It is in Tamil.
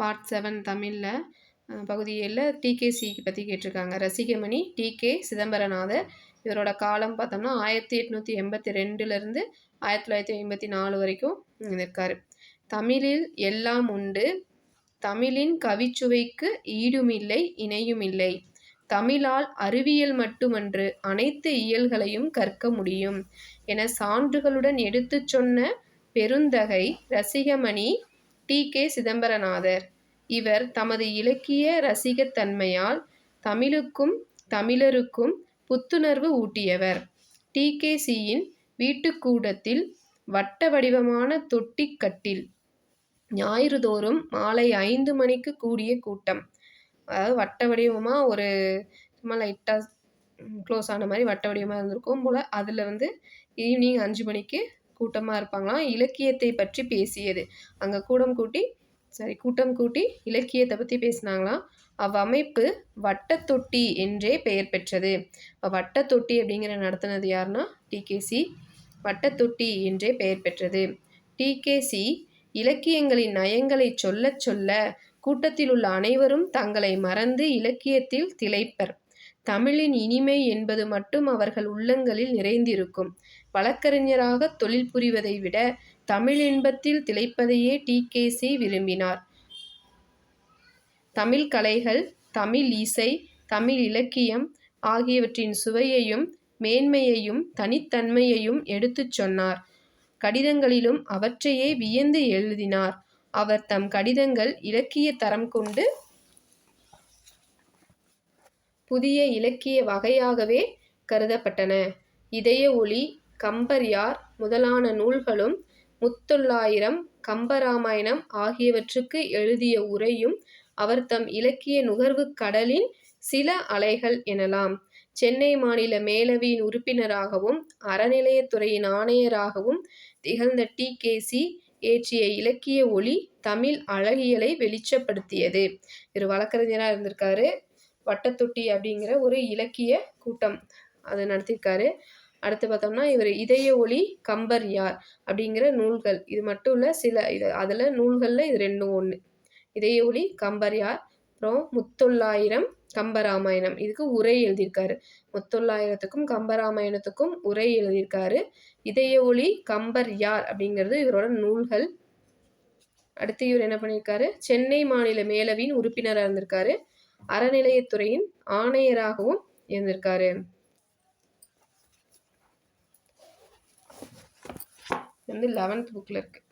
பார்ட் செவன் தமிழில் பகுதி ஏழில் டிகேசிக்கு பற்றி கேட்டிருக்காங்க. Rasikamani T K Chidambaranathar. இவரோட காலம் பார்த்தோம்னா ஆயிரத்தி எட்நூற்றி எண்பத்தி ரெண்டுலேருந்து ஆயிரத்தி தொள்ளாயிரத்தி ஐம்பத்தி நாலு வரைக்கும் இருக்கார் தமிழில் எல்லாம் உண்டு. தமிழின் கவிச்சுவைக்கு ஈடுமில்லை இணையுமில்லை. தமிழால் அறிவியல் மட்டுமன்று அனைத்து இயல்களையும் கற்க முடியும். என சான்றுகளுடன் எடுத்துச் சொன்ன பெருந்தகை ரசிகமணி டி. கே. சிதம்பரநாதர். இவர் தமது இலக்கிய ரசிகத்தன்மையால் தமிழுக்கும் தமிழருக்கும் புத்துணர்வு ஊட்டியவர். டி. கே. சியின் வீட்டுக்கூடத்தில் வட்ட வடிவமான தொட்டிக்கட்டில் ஞாயிறுதோறும் மாலை ஐந்து மணிக்கு கூடிய கூட்டம். அதாவது வட்ட வடிவமாக ஒரு சும்மா லைட்டாக க்ளோஸ் ஆன மாதிரி வட்ட வடிவமாக இருந்திருக்கும் போல். அதில் வந்து ஈவினிங் அஞ்சு மணிக்கு கூட்டமாக இருப்பாங்களாம். இலக்கியத்தை பற்றி பேசியது. அங்கே கூடம் கூட்டி சாரி கூட்டம் கூட்டி இலக்கியத்தை பற்றி பேசினாங்களாம். அவ்வமைப்பு வட்டத்தொட்டி என்றே பெயர் பெற்றது. வட்டத்தொட்டி அப்படிங்கிற நடத்தினது யாருன்னா? டிகேசி வட்டத்தொட்டி என்றே பெயர் பெற்றது. டிகேசி இலக்கியங்களின் நயங்களை சொல்ல சொல்ல கூட்டத்தில் உள்ள அனைவரும் தங்களை மறந்து இலக்கியத்தில் திளைப்பர். தமிழின் இனிமை என்பது மட்டும் அவர்கள் உள்ளங்களில் நிறைந்திருக்கும். வழக்கறிஞராக தொழில் புரிவதை விட தமிழ் இன்பத்தில் திளைப்பதையே டி. கே. சி. விரும்பினார். தமிழ் கலைகள் தமிழ் இசை தமிழ் இலக்கியம் ஆகியவற்றின் சுவையையும் மேன்மையையும் தனித்தன்மையையும் எடுத்துச் சொன்னார். கடிதங்களிலும் அவற்றையே வியந்து எழுதினார். அவர் தம் கடிதங்கள் இலக்கிய தரம் கொண்டு புதிய இலக்கிய வகையாகவே கருதப்பட்டன. இதய ஒளி கம்பர்யார் முதலான நூல்களும் முத்தொள்ளாயிரம் கம்பராமாயணம் ஆகியவற்றுக்கு எழுதிய உரையும் அவர் தம் இலக்கிய நுகர்வு கடலின் சில அலைகள் எனலாம். சென்னை மாநில மேலவையின் உறுப்பினராகவும் அறநிலையத்துறையின் ஆணையராகவும் திகழ்ந்த டி. கே. சி. ஏற்றிய இலக்கிய ஒளி தமிழ் அழகியலை வெளிச்சப்படுத்தியது. இவர் வழக்கறிஞராக இருந்திருக்காரு. வட்டத்தொட்டி அப்படிங்கிற ஒரு இலக்கிய கூட்டம் அதை நடத்தியிருக்காரு. அடுத்து பார்த்தோம்னா இவர் இதய ஒளி கம்பர் யார் அப்படிங்கிற நூல்கள். இது மட்டும் இல்லை சில இது அதில் நூல்களில் இது ரெண்டும் ஒன்று இதய ஒளி கம்பர் யார்? அப்புறம் முத்தொள்ளாயிரம் கம்பராமாயணம். இதுக்கு உரை எழுதியிருக்காரு. முத்தொள்ளாயிரத்துக்கும் கம்பராமாயணத்துக்கும் உரை எழுதியிருக்காரு. இதய ஒளி கம்பர் யார் அப்படிங்கிறது இவரோட நூல்கள். அடுத்து இவர் என்ன பண்ணியிருக்காரு? சென்னை மாநில மேலவின் உறுப்பினராக இருந்திருக்காரு. அறநிலையத்துறையின் ஆணையராகவும் இருந்திருக்காரு. வந்து லெவன்த் புக்கில் இருக்குது